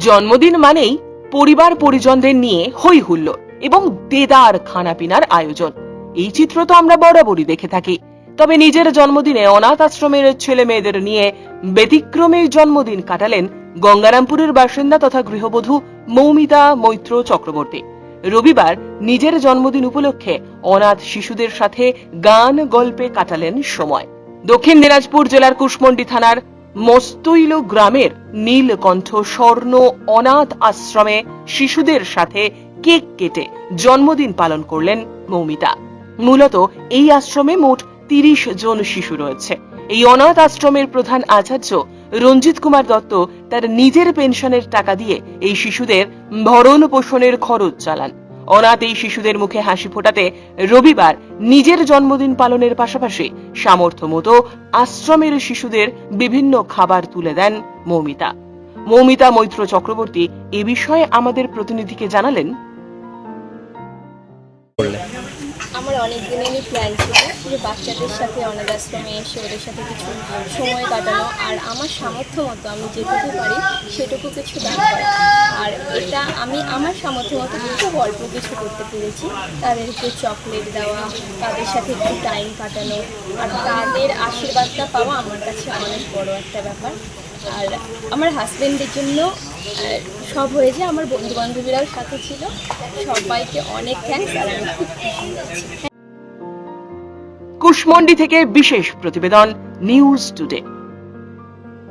জন্মদিন মানেই পরিবার পরিজনদের নিয়ে হই হুল্লোড় এবং দেদার খানাপিনার আয়োজন। এই চিত্র তো আমরা বরাবরই দেখে থাকি। তবে নিজের জন্মদিনে অনাথ আশ্রমের ছেলে মেয়েদের নিয়ে ব্যতিক্রমে জন্মদিন কাটালেন গঙ্গারামপুরের বাসিন্দা তথা গৃহবধূ মৌমিতা মৈত্র চক্রবর্তী। রবিবার নিজের জন্মদিন উপলক্ষে অনাথ শিশুদের সাথে গান গল্পে কাটালেন সময়। দক্ষিণ দিনাজপুর জেলার কুশমন্ডি থানার মস্তৈল গ্রামের নীলকণ্ঠ স্বর্ণ অনাথ আশ্রমে শিশুদের সাথে কেক কেটে জন্মদিন পালন করলেন মৌমিতা। মূলত এই আশ্রমে মোট তিরিশ জন শিশু রয়েছে। এই অনাথ আশ্রমের প্রধান আচার্য রঞ্জিত কুমার দত্ত তার নিজের পেনশনের টাকা দিয়ে এই শিশুদের ভরণ পোষণের খরচ চালান। অনাথ এই শিশুদের মুখে হাসি ফোটাতে রবিবার নিজের জন্মদিন পালনের পাশাপাশি সামর্থ্য মতো আশ্রমের শিশুদের বিভিন্ন খাবার তুলে দেন মৌমিতা। মৌমিতা মৈত্র চক্রবর্তী এ বিষয়ে আমাদের প্রতিনিধিকে জানালেন। আমার অনেক দিনেরই প্ল্যান ছিল যে বাচ্চাদের সাথে অনাথ আশ্রমে এসে ওদের সাথে কিছু সময় কাটানো। আর আমার সামর্থ্য মতো আমি যেটুকু পারি সেটুকু কিছু দান করা। আর এটা আমি আমার সামর্থ্য মতো কিছু অল্প কিছু করতে পেরেছি। তাদেরকে চকলেট দেওয়া, তাদের সাথে একটু টাইম কাটানো, আর তাদের আশীর্বাদটা পাওয়া আমার কাছে অনেক বড় একটা ব্যাপার। আর আমার হাজব্যান্ডের জন্য সব হয়েছে। আমার বন্ধু বান্ধবীরাও সাথে ছিল। সবাইকে অনেক থ্যাঙ্কস আর আমি খুব খুশি। কুশমন্ডি থেকে বিশেষ প্রতিবেদন নিউজ টুডে।